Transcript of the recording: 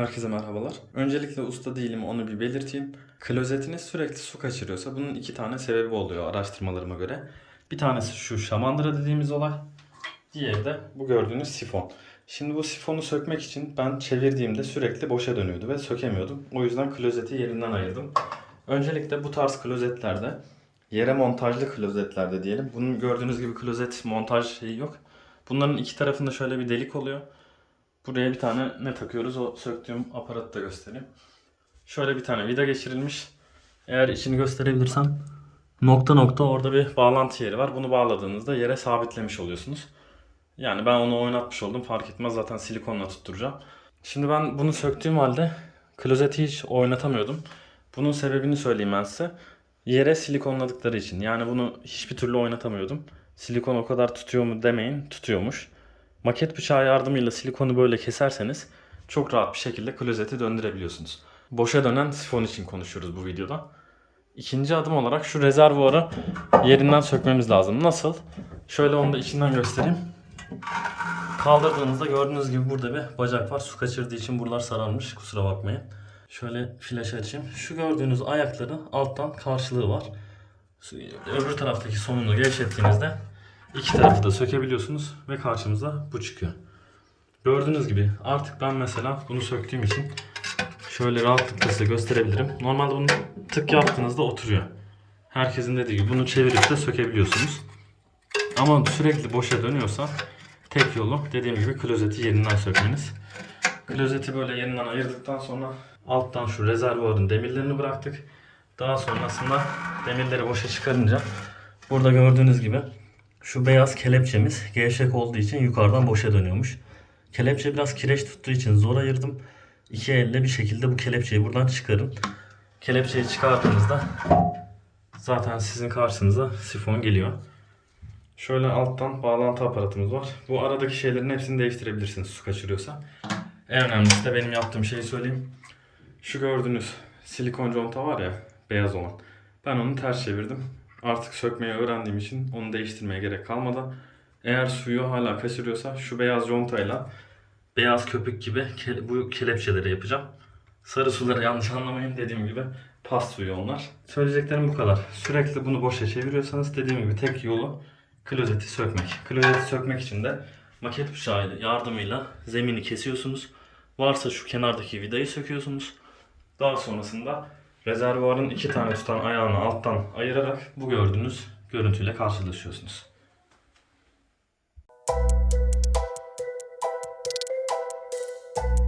Herkese merhabalar. Öncelikle usta değilim onu bir belirteyim. Klozetiniz sürekli su kaçırıyorsa bunun iki tane sebebi oluyor araştırmalarıma göre. Bir tanesi şu şamandıra dediğimiz olay. Diğeri de bu gördüğünüz sifon. Şimdi bu sifonu sökmek için ben çevirdiğimde sürekli boşa dönüyordu ve sökemiyordum. O yüzden klozeti yerinden ayırdım. Öncelikle bu tarz klozetlerde yere montajlı klozetlerde diyelim. Bunun gördüğünüz gibi klozet montaj şeyi yok. Bunların iki tarafında şöyle bir delik oluyor. Buraya bir tane ne takıyoruz? O söktüğüm aparatı da göstereyim. Şöyle bir tane vida geçirilmiş. Eğer içini gösterebilirsem nokta nokta orada bir bağlantı yeri var. Bunu bağladığınızda yere sabitlemiş oluyorsunuz. Yani ben onu oynatmış oldum. Fark etmez zaten silikonla tutturacağım. Şimdi ben bunu söktüğüm halde klozeti hiç oynatamıyordum. Bunun sebebini söyleyeyim ben size. Yere silikonladıkları için. Yani bunu hiçbir türlü oynatamıyordum. Silikon o kadar tutuyor mu demeyin. Tutuyormuş. Maket bıçağı yardımıyla silikonu böyle keserseniz çok rahat bir şekilde klozeti döndürebiliyorsunuz. Boşa dönen sifon için konuşuyoruz bu videoda. İkinci adım olarak şu rezervuarı yerinden sökmemiz lazım. Nasıl? Şöyle onu da içinden göstereyim. Kaldırdığınızda gördüğünüz gibi burada bir bacak var. Su kaçırdığı için buralar sararmış. Kusura bakmayın. Şöyle flash açayım. Şu gördüğünüz ayakların alttan karşılığı var. Öbür taraftaki sonunu gevşettiğinizde iki tarafı da sökebiliyorsunuz ve karşımıza bu çıkıyor. Gördüğünüz gibi artık ben mesela bunu söktüğüm için şöyle rahatlıkla size gösterebilirim. Normalde bunu tık yaptığınızda oturuyor. Herkesin dediği gibi bunu çevirip de sökebiliyorsunuz. Ama sürekli boşa dönüyorsa tek yolu dediğim gibi klozeti yerinden sökmeniz. Klozeti böyle yerinden ayırdıktan sonra alttan şu rezervuarın demirlerini bıraktık. Daha sonrasında demirleri boşa çıkarınca burada gördüğünüz gibi şu beyaz kelepçemiz gevşek olduğu için yukarıdan boşa dönüyormuş. Kelepçe biraz kireç tuttuğu için zor ayırdım. İki elle bir şekilde bu kelepçeyi buradan çıkarın. Kelepçeyi çıkardığınızda zaten sizin karşınıza sifon geliyor. Şöyle alttan bağlantı aparatımız var. Bu aradaki şeylerin hepsini değiştirebilirsiniz su kaçırıyorsa. En önemlisi de benim yaptığım şeyi söyleyeyim. Şu gördüğünüz silikon conta var ya beyaz olan. Ben onu ters çevirdim. Artık sökmeyi öğrendiğim için onu değiştirmeye gerek kalmadan eğer suyu hala kaçırıyorsa şu beyaz contayla beyaz köpük gibi ke- bu kelepçeleri yapacağım. Sarı suları yanlış anlamayın dediğim gibi pas suyu onlar. Söyleyeceklerim bu kadar. Sürekli bunu boşa çeviriyorsanız dediğim gibi tek yolu klozeti sökmek. Klozeti sökmek için de maket bıçağı yardımıyla zemini kesiyorsunuz. Varsa şu kenardaki vidayı söküyorsunuz. Daha sonrasında rezervuarın iki tane tutan ayağını alttan ayırarak bu gördüğünüz görüntüyle karşılaşıyorsunuz.